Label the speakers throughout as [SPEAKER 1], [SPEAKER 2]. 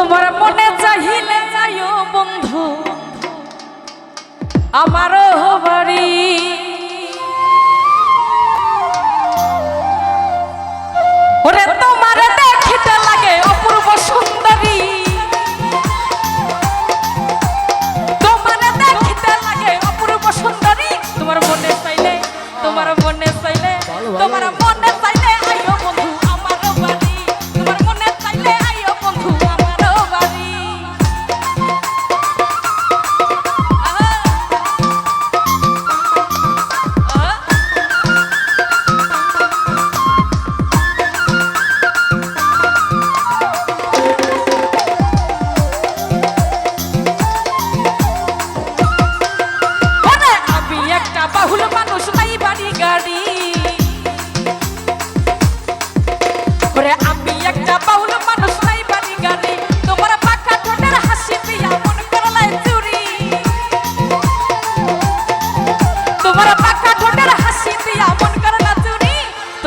[SPEAKER 1] তোমার মনে চাহিলে যাইও বন্ধু। আমারও বাড়ি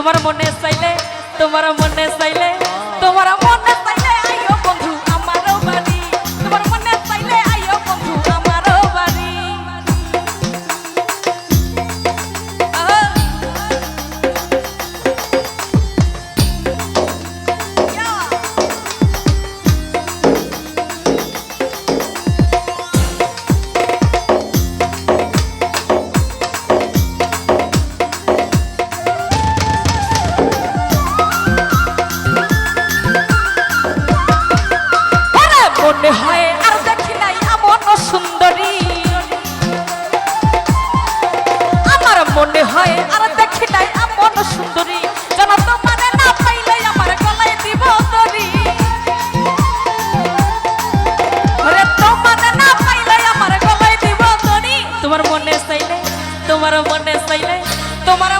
[SPEAKER 1] তোমার মনে মনে হয় আর দেখি নাই এমন সুন্দরী। আমার মনে হয় আর দেখি নাই এমন সুন্দরী। যেন তোমারে না পাইলে আমার গলায় দিব দরি ওরে তোমারে না পাইলে আমার গলায় দিব দরি তোমার মনে চাইলে, তোমার মনে চাইলে, তোমার